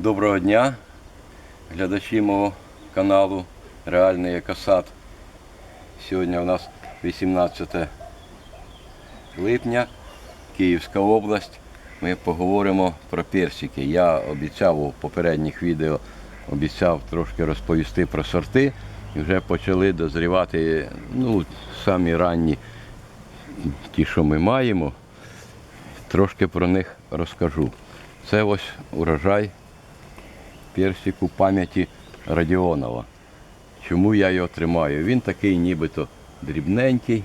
Доброго дня, глядачі мого каналу Реальний Екосад. Сьогодні у нас 18 липня, Київська область. Ми поговоримо про персики. Я обіцяв у попередніх відео обіцяв трошки розповісти про сорти. І вже почали дозрівати ну, самі ранні ті, що ми маємо. Трошки про них розкажу. Це ось урожай персику пам'яті Радіонова. Чому я його тримаю? Він такий нібито дрібненький,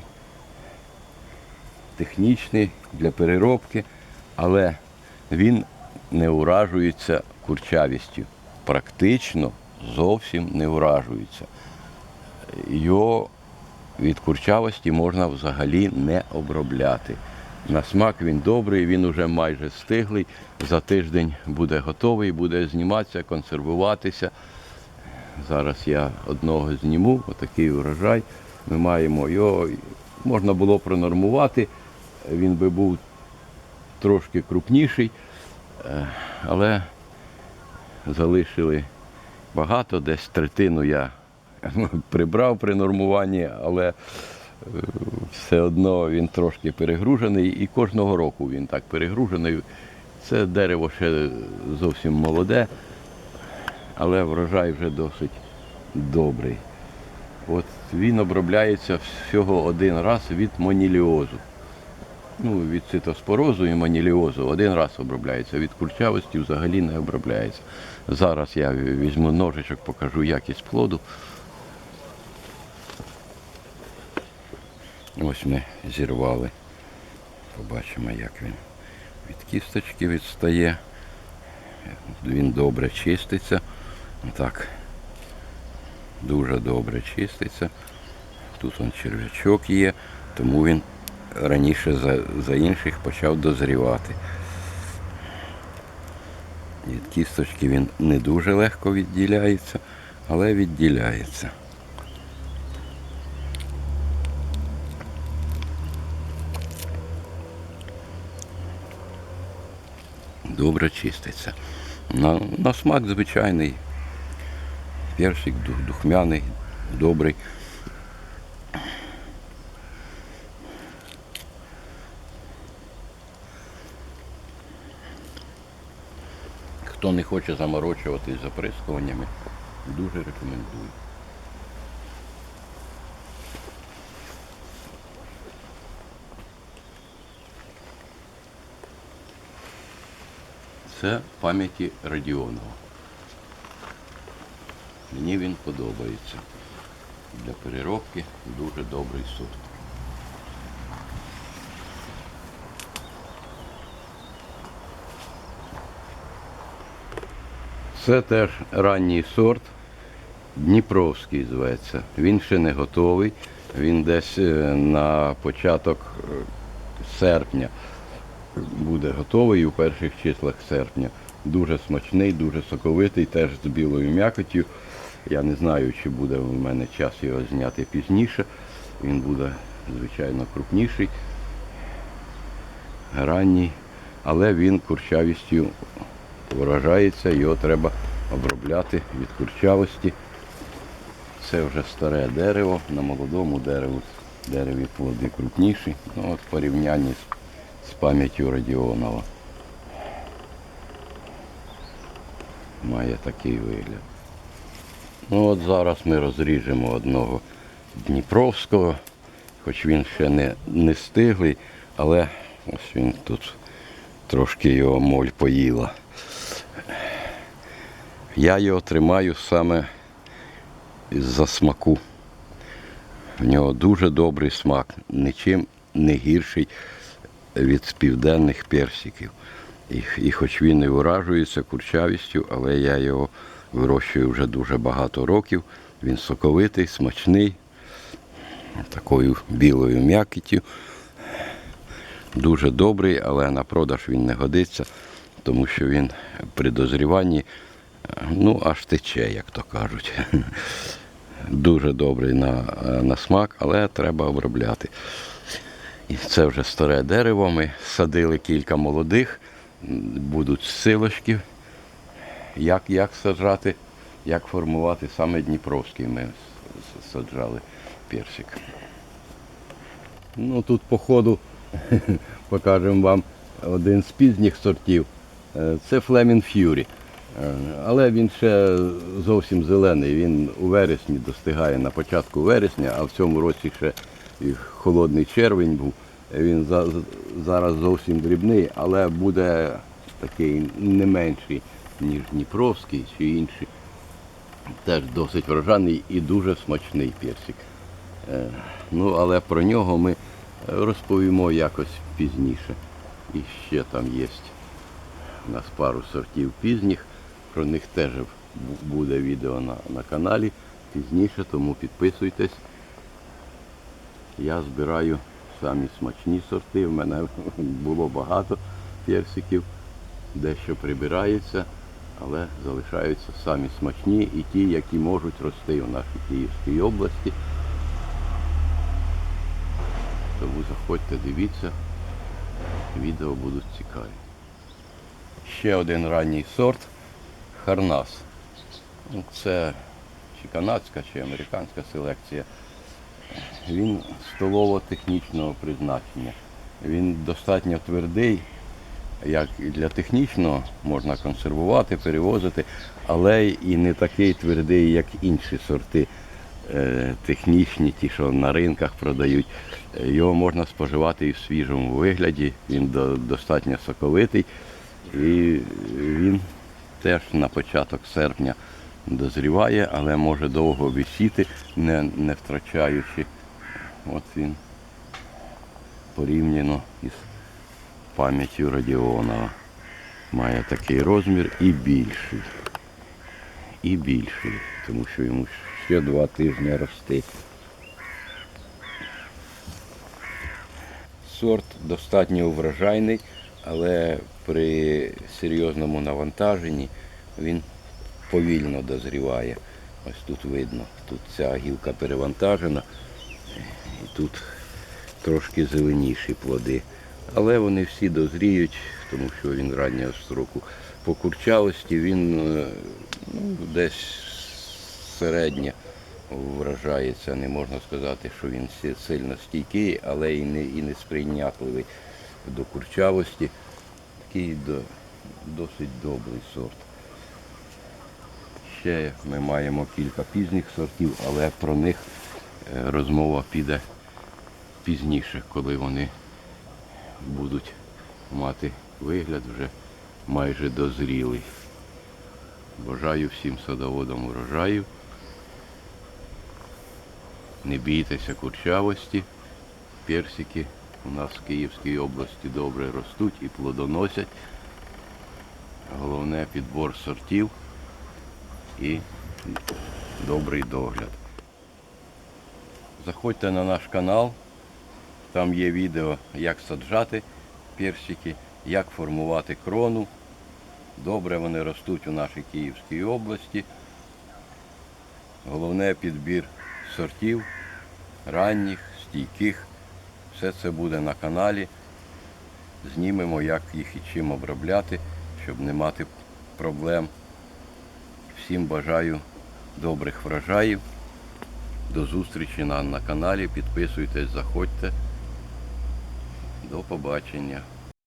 технічний для переробки, але він не уражується курчавістю. Практично зовсім не уражується. Його від курчавості можна взагалі не обробляти. На смак він добрий, він уже майже стиглий. За тиждень буде готовий, буде зніматися, консервуватися. Зараз я одного зніму, отакий урожай. Ми маємо його, можна було пронормувати, він би був трошки крупніший, е, але залишили багато, десь третину я прибрав при нормуванні, але все одно він трошки перегружений і кожного року він так перегружений. Це дерево ще зовсім молоде, але врожай вже досить добрий. От він обробляється всього один раз від моніліозу. Ну, від цитоспорозу і моніліозу один раз обробляється, від курчавості взагалі не обробляється. Зараз я візьму ножичок, покажу якість плоду. Ось ми зірвали. Побачимо, як він від кісточки відстає. Він добре чиститься. Так, дуже добре чиститься. Тут он черв'ячок є, тому він раніше за, за інших почав дозрівати. Від кісточки він не дуже легко відділяється, але відділяється. Добре чиститься. На, на смак звичайний. Персик духмяний, добрий. Хто не хоче заморочуватись заприскуваннями, дуже рекомендую. Це пам'яті Радіонова. Мені він подобається. Для переробки дуже добрий сорт. Це теж ранній сорт, Дніпровський зветься. Він ще не готовий. Він десь е, на початок е, серпня буде готовий у перших числах серпня. Дуже смачний, дуже соковитий, теж з білою м'якоттю. Я не знаю, чи буде в мене час його зняти пізніше. Він буде, звичайно, крупніший, ранній, але він курчавістю вражається, його треба обробляти від курчавості. Це вже старе дерево, на молодому дереву, дереві плоди крупніші. Ну, от в порівнянні з, з пам'яттю Радіонова. Має такий вигляд. Ну от зараз ми розріжемо одного Дніпровського, хоч він ще не, не стиглий, але ось він тут трошки його моль поїла. Я його тримаю саме з-за смаку. В нього дуже добрий смак, нічим не гірший від південних персиків. І, і хоч він і виражується курчавістю, але я його вирощую вже дуже багато років. Він соковитий, смачний, такою білою м'якіттю. Дуже добрий, але на продаж він не годиться, тому що він при дозріванні ну, аж тече, як то кажуть. Дуже добрий на, на смак, але треба обробляти. І це вже старе дерево. Ми садили кілька молодих, будуть силочки. як, як саджати, як формувати саме Дніпровський ми саджали персик. Ну тут по ходу покажемо вам один з пізніх сортів. Е, Це Fury. Е, Але він ще зовсім зелений. Він у вересні достигає на початку вересня, а в цьому році ще і холодний червень був. Він за- зараз зовсім дрібний, але буде такий не менший, ніж Дніпровський чи інший. Теж досить врожайний і дуже смачний персик. Е, Ну, але про нього ми розповімо якось пізніше. І ще там є у нас пару сортів пізніх. Про них теж буде відео на, на каналі пізніше, тому підписуйтесь. Я збираю самі смачні сорти. У мене було багато персиків, дещо прибирається, але залишаються самі смачні і ті, які можуть рости у нашій Київській області. Тому заходьте, дивіться, відео будуть цікаві. Ще один ранній сорт Харнас. Це чи канадська, чи американська селекція. Він столово-технічного призначення. Він достатньо твердий, як і для технічного можна консервувати, перевозити, але і не такий твердий, як інші сорти е, технічні, ті, що на ринках продають. Його можна споживати і в свіжому вигляді, він до- достатньо соковитий. І він теж на початок серпня дозріває, але може довго висіти, не, не втрачаючи. От він порівняно із пам'яттю Радіонова. Має такий розмір і більший. І більший, тому що йому ще два тижні рости. Сорт достатньо врожайний, але при серйозному навантаженні він повільно дозріває. Ось тут видно, тут ця гілка перевантажена, і тут трошки зеленіші плоди. Але вони всі дозріють, тому що він раннього строку. По курчавості він е, ну, десь середньо вражається. Не можна сказати, що він сильно стійкий, але і не, і не сприйнятливий до курчавості. Такий до, досить добрий сорт. Ще ми маємо кілька пізніх сортів, але про них е, розмова піде пізніше, коли вони будуть мати вигляд вже майже дозрілий. Бажаю всім садоводам урожаю. Не бійтеся курчавості. Персики у нас в Київській області добре ростуть і плодоносять. Головне підбор сортів і добрий догляд. Заходьте на наш канал, там є відео, як саджати персики, як формувати крону. Добре вони ростуть у нашій Київській області. Головне підбір сортів, ранніх, стійких. Все це буде на каналі. Знімемо, як їх і чим обробляти, щоб не мати проблем. Всім бажаю добрих врожаїв. До зустрічі на, на каналі. Підписуйтесь, заходьте. До побачення.